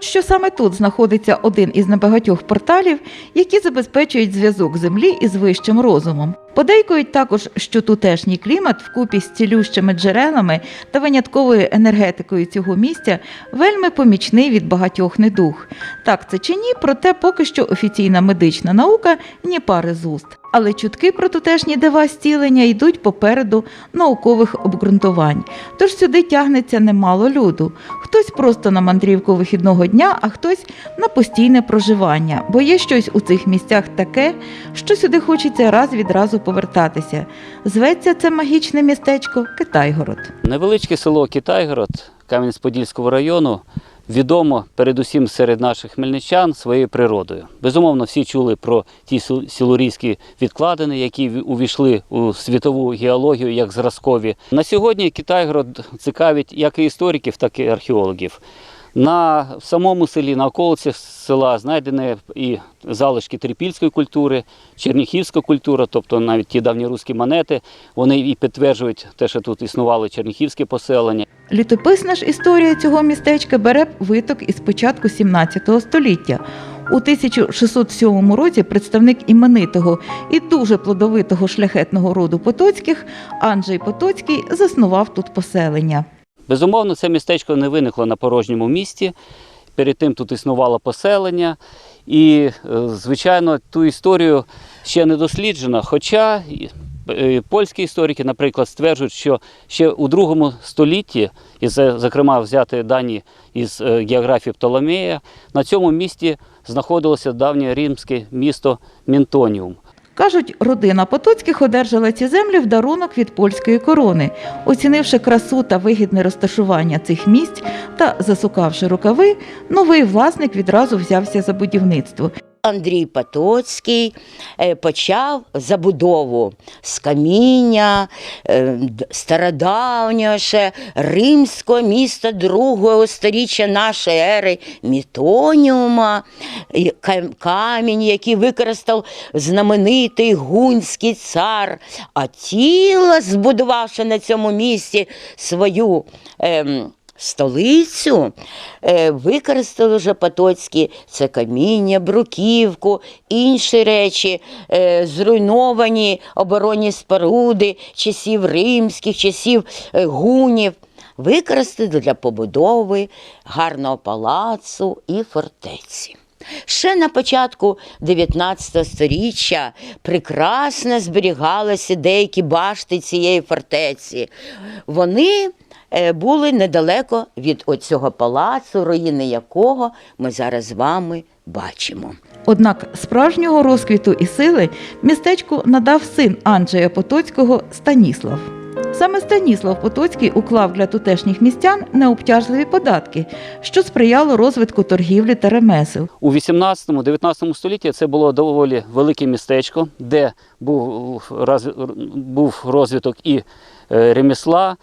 Кажуть, що саме тут знаходиться один із небагатьох порталів, які забезпечують зв'язок землі із вищим розумом. Подейкують також, що тутешній клімат вкупі з цілющими джерелами та винятковою енергетикою цього місця вельми помічний від багатьох недуг. Так це чи ні, проте поки що офіційна медична наука ні пари з уст. Але чутки про тутешні дива зцілення йдуть попереду наукових обґрунтувань. Тож сюди тягнеться немало люду. Хтось просто на мандрівку вихідного дня, а хтось на постійне проживання, бо є щось у цих місцях таке, що сюди хочеться раз від разу повертатися. Зветься це магічне містечко Китайгород. Невеличке село Китайгород Кам'янець-Подільського району відомо передусім серед наших хмельничан своєю природою. Безумовно, всі чули про ті силурійські відкладини, які увійшли у світову геологію як зразкові. На сьогодні Китайгород цікавить як і істориків, так і археологів. На самому селі, на околицях села знайдені і залишки трипільської культури, черніхівська культура, тобто навіть ті давні руські монети, вони і підтверджують те, що тут існували черніхівські поселення. Літописна ж історія цього містечка бере виток із початку 17 століття. У 1607 році представник іменитого і дуже плодовитого шляхетного роду Потоцьких Анджей Потоцький заснував тут поселення. Безумовно, це містечко не виникло на порожньому місці. Перед тим тут існувало поселення, і, е, звичайно, ту історію ще не досліджено. Хоча е, польські історики, наприклад, стверджують, що ще у другому столітті, і це, зокрема взяти дані із е, географії Птоломея, на цьому місці знаходилося давнє римське місто Мінтоніум. Кажуть, родина Потоцьких одержала ці землі в дарунок від польської корони. Оцінивши красу та вигідне розташування цих місць та засукавши рукави, новий власник відразу взявся за будівництво. Андрій Потоцький е, почав забудову з каміння е, стародавнього ще римського міста другого сторіччя нашої ери Мітоніума, камінь, який використав знаменитий гунський цар, а тіло, збудувавши на цьому місці свою. ем, Столицю е, використали вже Потоцькі це каміння, бруківку, інші речі, е, зруйновані оборонні споруди часів римських, часів е, гунів. Використали для побудови гарного палацу і фортеці. Ще на початку 19 століття прекрасно зберігалися деякі башти цієї фортеці. Вони були недалеко від оцього палацу, руїни якого ми зараз з вами бачимо. Однак справжнього розквіту і сили містечку надав син Анджея Потоцького Станіслав. Саме Станіслав Потоцький уклав для тутешніх містян необтяжливі податки, що сприяло розвитку торгівлі та ремесел. У 18-19 столітті це було доволі велике містечко, де був, був розвиток і е, ремесла,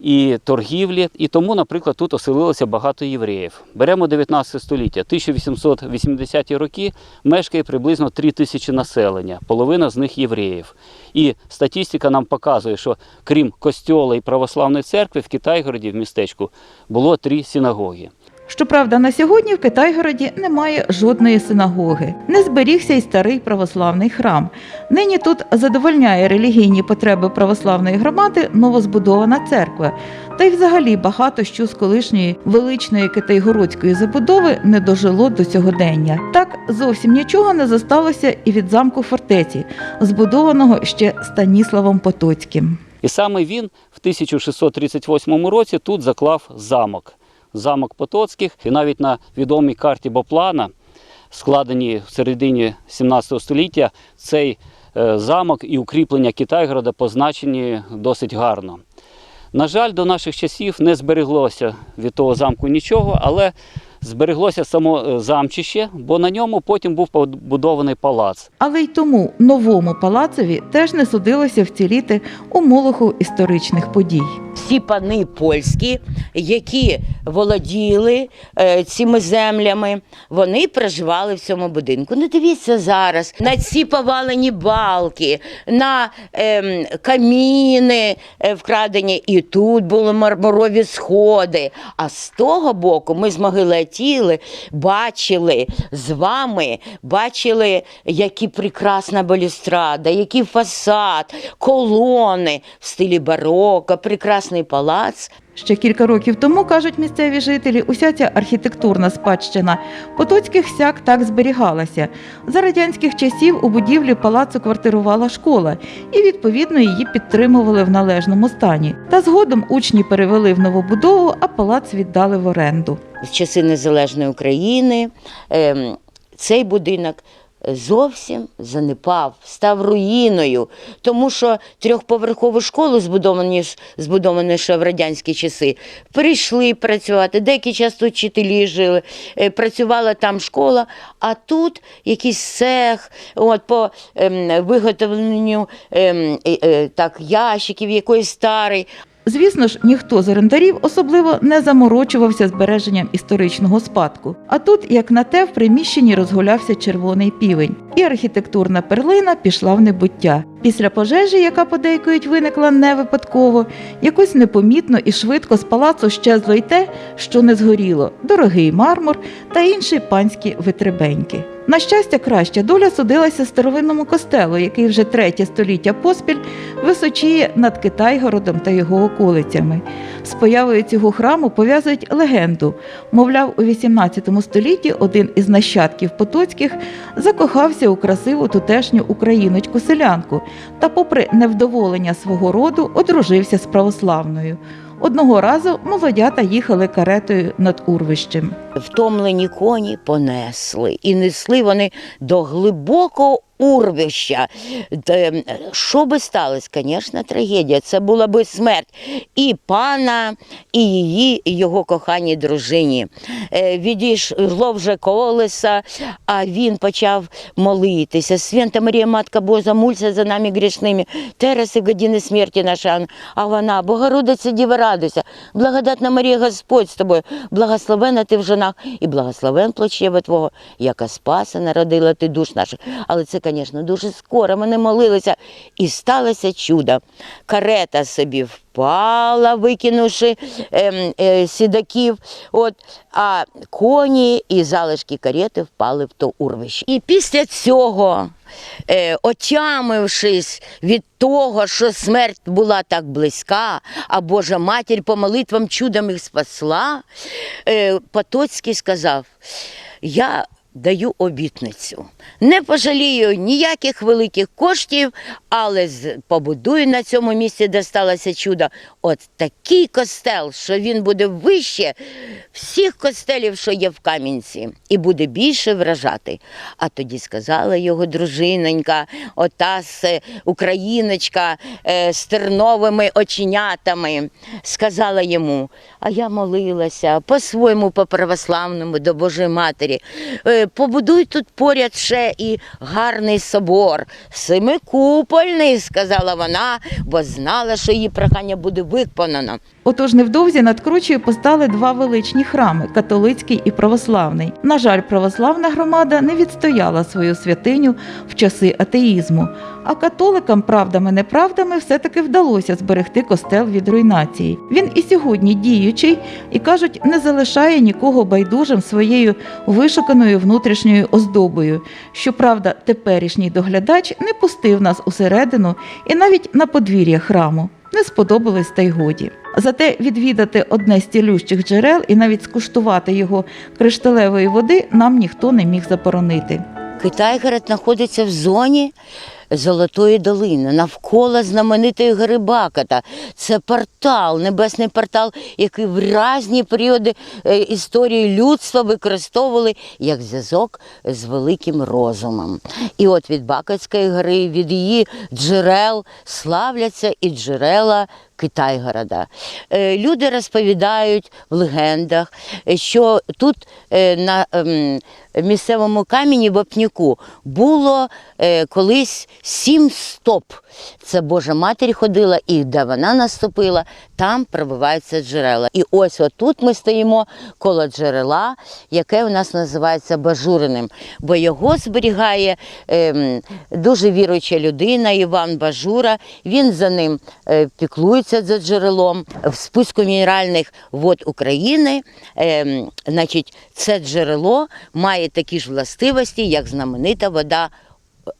і торгівлі. І тому, наприклад, тут оселилося багато євреїв. Беремо 19 століття, 1880-ті роки мешкає приблизно 3 тисячі населення, половина з них євреїв. І статистика нам показує, що крім костьола і православної церкви в Китайгороді в містечку було три синагоги. Щоправда, на сьогодні в Китайгороді немає жодної синагоги. Не зберігся й старий православний храм. Нині тут задовольняє релігійні потреби православної громади новозбудована церква. Та й взагалі багато що з колишньої величної китайгородської забудови не дожило до сьогодення. Так зовсім нічого не зосталося і від замку фортеці, збудованого ще Станіславом Потоцьким. І саме він в 1638 році тут заклав замок. Замок Потоцьких. І навіть на відомій карті Боплана, складеній в середині 17 століття, цей е, замок і укріплення Китайгорода позначені досить гарно. На жаль, до наших часів не збереглося від того замку нічого, але збереглося само е, замчище, бо на ньому потім був побудований палац. Але й тому новому палацеві теж не судилося вціліти у молоху історичних подій. Всі пани польські, які володіли е, цими землями, вони проживали в цьому будинку. Ну, дивіться зараз на ці повалені балки, на ем, каміни е, вкрадені, і тут були мармурові сходи. А з того боку ми з могили Атіли бачили з вами, бачили, які прекрасна балюстрада, який фасад, колони в стилі бароко, прекрасний палац. Ще кілька років тому, кажуть місцеві жителі, уся ця архітектурна спадщина Потоцьких сяк так зберігалася. За радянських часів у будівлі палацу квартирувала школа, і відповідно її підтримували в належному стані. Та згодом учні перевели в новобудову, а палац віддали в оренду. в часи незалежної України ем, цей будинок зовсім занепав, став руїною, тому що трьохповерхову школу, збудовані, збудовані ще в радянські часи, прийшли працювати. Деякий час тут вчителі жили, е, працювала там школа, а тут якийсь цех от, по ем, виготовленню ем, е, е, так, ящиків, якоїсь старий. Звісно ж, ніхто з орендарів особливо не заморочувався збереженням історичного спадку. А тут, як на те, в приміщенні розгулявся червоний півень, і архітектурна перлина пішла в небуття. Після пожежі, яка подейкують виникла не випадково, якось непомітно і швидко з палацу щезло й те, що не згоріло: дорогий мармур та інші панські витребеньки. На щастя, краща доля судилася старовинному костелу, який вже третє століття поспіль височіє над Китайгородом та його околицями. З появою цього храму пов'язують легенду. Мовляв, у XVIII столітті один із нащадків Потоцьких закохався у красиву тутешню україночку-селянку та, попри невдоволення свого роду, одружився з православною. Одного разу молодята їхали каретою над урвищем. Втомлені коні понесли, і несли вони до глибокого урвища. Що би сталося? Звісно, трагедія. Це була би смерть і пана, і її, і його коханій дружині. Е, Відійшло вже колеса, а він почав молитися. Свята Марія, Матка Божа, мулься за нами грішними, тереси години смерті наша. А вона, Богородиця Діва радуйся, благодатна Марія Господь з тобою, благословена ти в женах і благословен плочєва Твого, яка спаса народила ти душ наших. Але це, звісно, дуже скоро. Ми молилися, і сталося чудо. Карета собі впала, викинувши ем, е, сідаків, от, а коні і залишки карети впали в то урвище. І після цього, е, отямившись від того, що смерть була так близька, а Божа матір по молитвам чудом їх спасла, е, Потоцький сказав: Я даю обітницю. Не пожалію ніяких великих коштів, але побудую на цьому місці, де сталося чудо, от такий костел, що він буде вище всіх костелів, що є в Кам'янці, і буде більше вражати. А тоді сказала його дружинонька, ота україночка е, з терновими оченятами, сказала йому, а я молилася по-своєму, по-православному до Божої Матері. Е, Побудуй тут поряд ще і гарний собор, семикупольний, сказала вона, бо знала, що її прохання буде виконано. Отож, невдовзі над кручею постали два величні храми католицький і православний. На жаль, православна громада не відстояла свою святиню в часи атеїзму. А католикам правдами-неправдами все-таки вдалося зберегти костел від руйнації. Він і сьогодні діючий і кажуть, не залишає нікого байдужим своєю вишуканою внутрішньою оздобою. Щоправда, теперішній доглядач не пустив нас усередину і навіть на подвір'я храму. Не сподобалось та й годі. Зате відвідати одне з цілющих джерел і навіть скуштувати його кришталевої води нам ніхто не міг заборонити. Китайгород знаходиться в зоні Золотої долини, навколо знаменитої Грибаката. Це Це портал, небесний портал, який в різні періоди е, історії людства використовували як зв'язок з великим розумом. І от від Бакатської гори, від її джерел славляться і джерела Китайгорода. Е, Люди розповідають в легендах, е, що тут на, ем, місцевому камені вапняку було колись сім стоп. Це Божа Матір ходила, і де вона наступила, там пробиваються джерела. І ось отут ми стоїмо коло джерела, яке у нас називається Бажуриним, бо його зберігає ем, дуже віруюча людина Іван Бажура. Він за ним е, піклується за джерелом. В списку мінеральних вод України, ем, значить, це джерело має такі ж властивості, як знаменита вода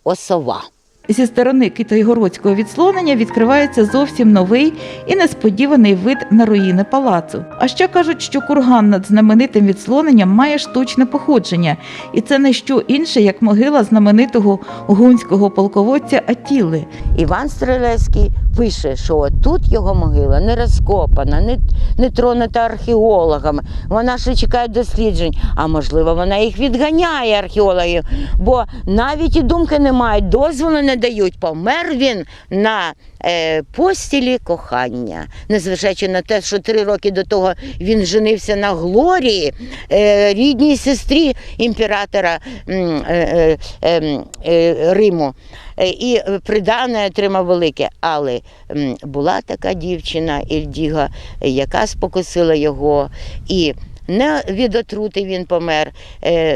осова. Зі сторони Китайгородського відслонення відкривається зовсім новий і несподіваний вид на руїни палацу. А ще кажуть, що курган над знаменитим відслоненням має штучне походження, і це не що інше, як могила знаменитого гунського полководця Атіли. Іван Стрелецький пише, що тут його могила не розкопана, не, не тронута археологами. Вона ще чекає досліджень, а можливо, вона їх відганяє археологів, бо навіть і думки не мають, дозволу не дають. Помер він на е, постілі кохання, незважаючи на те, що три роки до того він женився на Глорії, е, рідній сестрі імператора е, Риму. І придане отримав велике. Але була така дівчина Ільдіга, яка спокусила його. І не від отрути він помер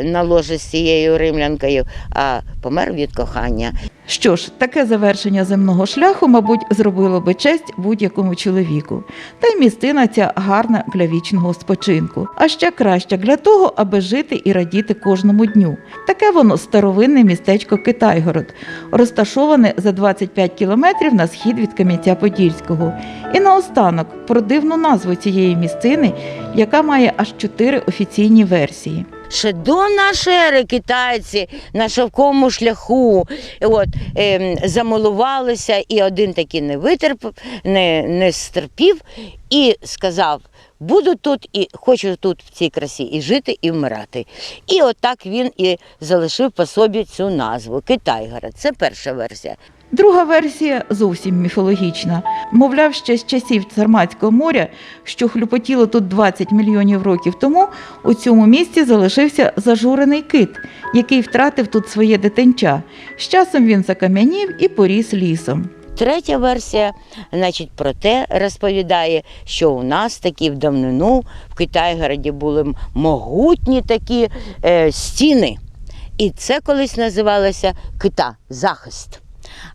на ложі з цією римлянкою, а помер від кохання. Що ж, таке завершення земного шляху, мабуть, зробило би честь будь-якому чоловіку. Та й містина ця гарна для вічного спочинку. А ще краще для того, аби жити і радіти кожному дню. Таке воно старовинне містечко Китайгород, розташоване за 25 кілометрів на схід від Кам'янця-Подільського. І наостанок про дивну назву цієї місцини, яка має аж чотири офіційні версії. Ще до нашої ери китайці на шовковому шляху от, ем, замилувалися, і один такий не витерпів, не, не стерпів і сказав: буду тут і хочу тут в цій красі і жити, і вмирати. І отак він і залишив по собі цю назву Китайгород. Це перша версія. Друга версія зовсім міфологічна. Мовляв, ще з часів Царматського моря, що хлюпотіло тут 20 мільйонів років тому, у цьому місці залишився зажурений кит, який втратив тут своє дитинча. З часом він закам'янів і поріс лісом. Третя версія, значить, про те розповідає, що у нас такі в давнину в Китайгороді були могутні такі е, стіни. І це колись називалося кита захист.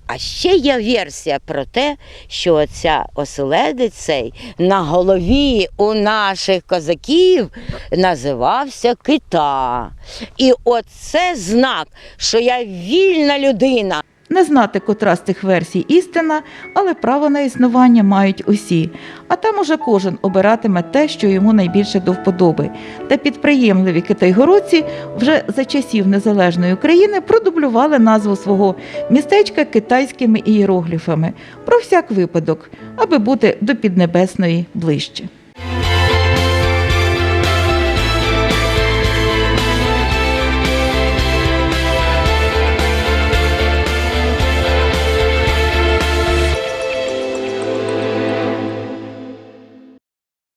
А ще є версія про те, що оця оселедець цей на голові у наших козаків називався кита. І оце знак, що я вільна людина. Не знати, котра з цих версій істина, але право на існування мають усі. А там уже кожен обиратиме те, що йому найбільше до вподоби. Та підприємливі китайгородці вже за часів незалежної України продублювали назву свого містечка китайськими ієрогліфами про всяк випадок, аби бути до Піднебесної ближче.